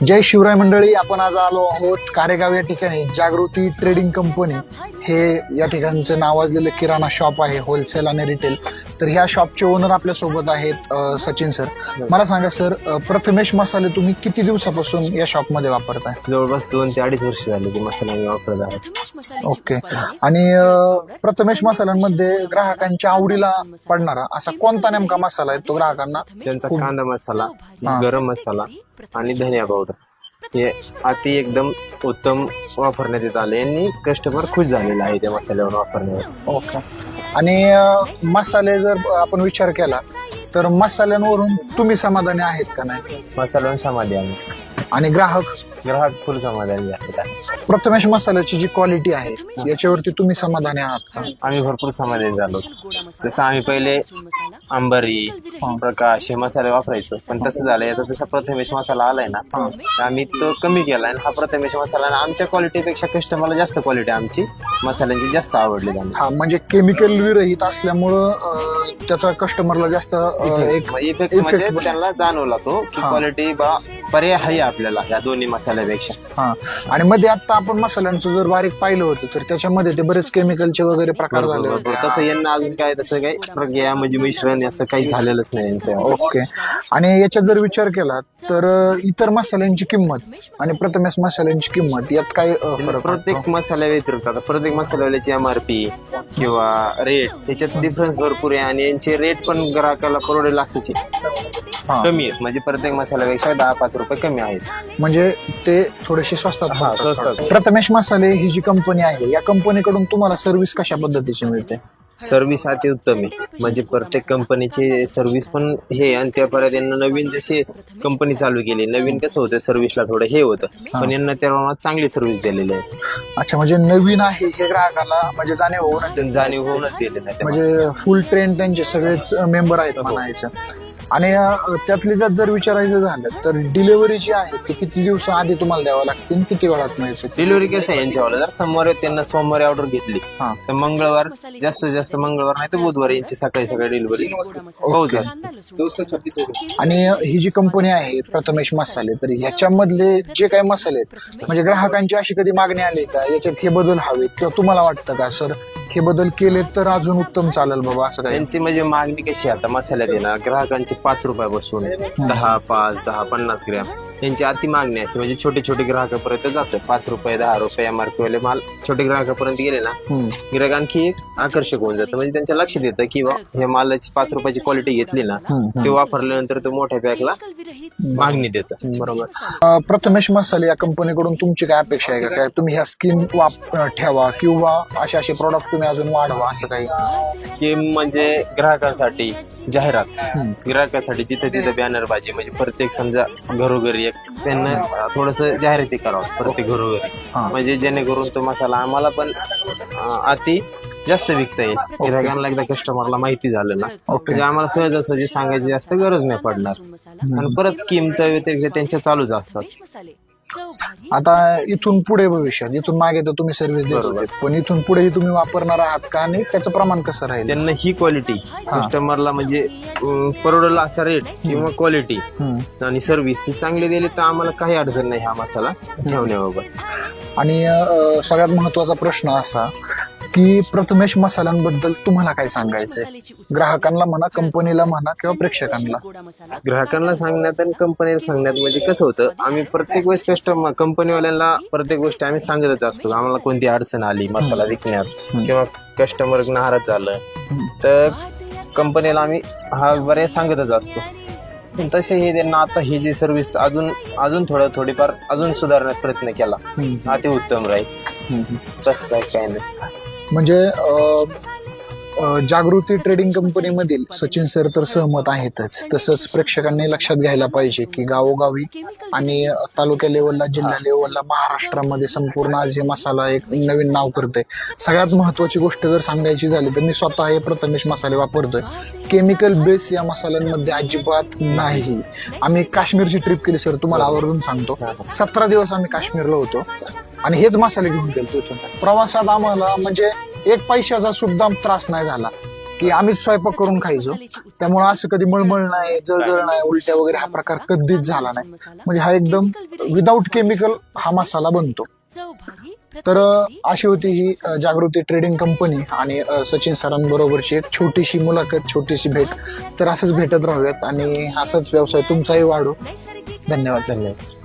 जय शिवराय मंडळी आपण आज आलो आहोत कारेगाव या ठिकाणी. जागृती ट्रेडिंग कंपनी हे या ठिकाणचं नावाजलेलं किराणा शॉप आहे होलसेल आणि रिटेल तर ह्या शॉपचे ओनर आपल्यासोबत आहेत सचिन सर मला सांगा सर प्रथमेश मसाले तुम्ही किती दिवसापासून या शॉपमध्ये वापरताय? जवळपास दोन ते अडीच वर्ष झाली ते मसाला मी वापरत आहे. ओके. आणि प्रथमेश मसाल्यांमध्ये ग्राहकांच्या आवडीला पडणारा असा कोणता नेमका मसाला आहे तो ग्राहकांना त्यांचा कांदा मसाला गरम मसाला आणि धनिया पावडर. हे अति एकदम उत्तम वापरण्यात येत आले आणि कस्टमर खुश झालेला आहे त्या मसाल्यावर वापरण्यावर. ओके आणि अं, मसाले जर आपण विचार केला तर मसाल्यांवरून तुम्ही समाधानी आहेत का नाही? मसाल्यावर समाधी आम्ही आणि ग्राहक? ग्राहक फुल समाधानी आहेत. आहे. प्रथमेश मसाल्याची जी क्वालिटी आहे याच्यावरती तुम्ही समाधानी आहात का? आम्ही भरपूर समाधानी झालो. जसं आम्ही पहिले अंबारी प्रकाश हे मसाले वापरायचो. पण तसं झालंय आता जसा प्रथमेश मसाला आलाय ना तर आम्ही तो कमी केला आणि हा प्रथमेश मसाला आणि आमच्या क्वालिटीपेक्षा कस्टमरला जास्त क्वालिटी आमची मसाल्यांची जास्त आवडली त्यांना हा म्हणजे केमिकल विरहित असल्यामुळं अं, त्याचा कस्टमरला जास्त अं, एक इफेक्ट म्हणजे त्यांना जाणवला तो की क्वालिटी बा पर्याय आहे आपल्याला या दोन्ही मसाल्यापेक्षा. हा. आणि मध्ये आता आपण मसाल्यांचं जर बारीक पाहिलं होतं तर त्याच्यामध्ये ते बरेच केमिकलचे वगैरे प्रकार झाले. होते तसं यांना अजून काय तसं काही प्रक्रिया म्हणजे मिश्रण असं काही झालेलंच नाही यांचं. ओके. आणि याच्यात जर विचार केला तर अं, इतर मसाल्यांची किंमत आणि प्रथमेश मसाल्यांची किंमत यात काय अं, फरक वाटतो? प्रत्येक मसाल्या व्यतिरिक्त आता प्रत्येक मसाल्याची एम आर पी किंवा रेट त्याच्यात डिफरन्स भरपूर आहे आणि यांचे रेट पण ग्राहकाला परवडेल असंच हा. कमी आहेत म्हणजे प्रत्येक मसाल्यापेक्षा दहा पाच रुपये कमी आहेत म्हणजे ते थोडेसे स्वस्तात हा. स्वस्तात. प्रथमेश मसाले ही जी कंपनी आहे या कंपनीकडून तुम्हाला सर्व्हिस कशा पद्धतीची मिळते सर्व्हिस अति उत्तम आहे. म्हणजे प्रत्येक कंपनीचे सर्व्हिस पण हे आणि त्या परत यांना नवीन जसे कंपनी चालू केली नवीन कसं होतं सर्व्हिसला थोडं हे होतं. पण यांना त्या प्रमाणात चांगली सर्व्हिस दिलेली आहे. अच्छा म्हणजे नवीन आहे हे ग्राहकाला म्हणजे जाणीव होऊन त्यांनी जाणीव होऊनच दिलेलं आहे. म्हणजे फुल ट्रेन त्यांचे सगळेच मेंबर आहेत म्हणायचं. आणि त्यातली त्यात जर विचारायचं झालं तर डिलिव्हरी जी आहे ती किती दिवस आधी तुम्हाला द्यावं लागते आणि किती वेळात मिळते डिलिव्हरी कसं आहे यांच्यावाला? जर सोमवारी त्यांना सोमवारी ऑर्डर घेतली हा. तर मंगळवार जास्तीत जास्त मंगळवार नाही तर बुधवार यांची सकाळी सकाळी डिलिव्हरी. असते आणि ही जी कंपनी आहे प्रथमेश मसाले तर ह्याच्यामधले जे काही मसाले आहेत म्हणजे ग्राहकांची अशी कधी मागणी आली का? याच्यात हे बदल हवेत किंवा तुम्हाला वाटतं का सर? हे बदल केले तर अजून उत्तम चालेल बाबा असं काही त्यांची म्हणजे मागणी कशी आहे आता? मसाल्यात येणार ग्राहकांची पाच रुपयापासून दहा पाच दहा पन्नास ग्रॅम. त्यांची अति मागणी असते. म्हणजे छोटे छोटे ग्राहकापर्यंत जातं. पाच रुपये दहा रुपये एम आर वाले माल छोटे ग्राहकापर्यंत गेले ना. गिरायक आणखी एक आकर्षक होऊन जातं. म्हणजे त्यांच्या लक्षात येतं की ह्या मालाची पाच रुपयाची क्वालिटी घेतली ना ते वापरल्यानंतर तो मोठ्या पॅकला मागणी देतं. बरोबर? प्रथमेश मसाले या कंपनीकडून तुमची काय अपेक्षा आहे का? काय तुम्ही ह्या स्कीम ठेवा किंवा असे असे प्रोडक्ट तुम्ही अजून वाढवा असं काही? स्कीम म्हणजे ग्राहकांसाठी जाहिरात. ग्राहकासाठी जिथे तिथे बॅनर बाजी म्हणजे प्रत्येक समजा घरोघरी एक त्यांना थोडस जाहिराती करावं प्रत्येक घरोघरी. हा. म्हणजे जेणेकरून तो मसाला आम्हाला पण अं, अति जास्त विकता येईल. गिरायकांना एकदा कस्टमरला माहिती झालं ना म्हणजे आम्हाला सहजासहजी सांगायची जास्त गरज नाही पडणार. आणि परत स्कीम तर व्यतिरिक्त त्यांच्या चालूच असतात. आता इथून पुढे भविष्यात इथून मागे तर तुम्ही सर्व्हिस देत होते. पण इथून पुढेही तुम्ही वापरणार आहात का आणि त्याचं प्रमाण कसं राहील? त्यांना ही क्वालिटी कस्टमरला म्हणजे अं, परवडेल असा रेट किंवा क्वालिटी हम्म. आणि सर्व्हिस ही चांगली दिली तर आम्हाला काही अडचण नाही हा मसाला ठेवण्याबाबत आणि अं, सगळ्यात महत्त्वाचा प्रश्न असा की प्रथमेश मसाल्यांबद्दल तुम्हाला काय सांगायचंय? ग्राहकांना म्हणा कंपनीला म्हणा किंवा प्रेक्षकांना. ग्राहकांना सांगण्यात आणि कंपनीला सांगण्यात म्हणजे कसं होतं आम्ही प्रत्येक वेळेस कस्टमर कंपनीवाल्यांना प्रत्येक गोष्ट आम्ही सांगतच असतो. आम्हाला कोणती अडचण आली मसाला विकण्यात किंवा कस्टमर नाराज झालं तर कंपनीला आम्ही हा बऱ्याच सांगतच असतो. तसे हे त्यांना आता ही जी सर्व्हिस अजून अजून थोडं थोडीफार अजून सुधारण्याचा प्रयत्न केला. अति उत्तम राहील. तसं काय काय नाही. म्हणजे जागृती ट्रेडिंग कंपनीमधील सचिन सर तर सहमत आहेतच. तसंच प्रेक्षकांनी लक्षात घ्यायला पाहिजे की गावोगावी आणि तालुक्या लेवलला जिल्हा लेवलला महाराष्ट्रामध्ये संपूर्ण आज हे मसाला एक नवीन नाव करतोय. सगळ्यात महत्वाची गोष्ट जर सांगायची झाली तर मी स्वतः हे प्रथमेश मसाले वापरतोय. केमिकल बेस या मसाल्यांमध्ये अजिबात नाही. आम्ही काश्मीरची ट्रिप केली सर तुम्हाला आवर्जून सांगतो. सतरा दिवस आम्ही काश्मीरला होतो. आणि हेच मसाले घेऊन गेलो तिथून प्रवासात आम्हाला म्हणजे एक पैशाचा सुद्धा त्रास नाही झाला. की आम्हीच स्वयंपाक करून खायचो. त्यामुळे असं कधी मळमळ नाही जळजळ नाही उलट्या वगैरे हा प्रकार कधीच झाला नाही. म्हणजे हा एकदम विदाऊट केमिकल हा मसाला बनतो. तर अशी होती ही जागृती ट्रेडिंग कंपनी आणि सचिन सरांबरोबरची एक छोटीशी मुलाखत छोटीशी भेट. तर असंच भेटत राहूयात आणि असाच व्यवसाय तुमचाही वाढो. धन्यवाद. धन्यवाद.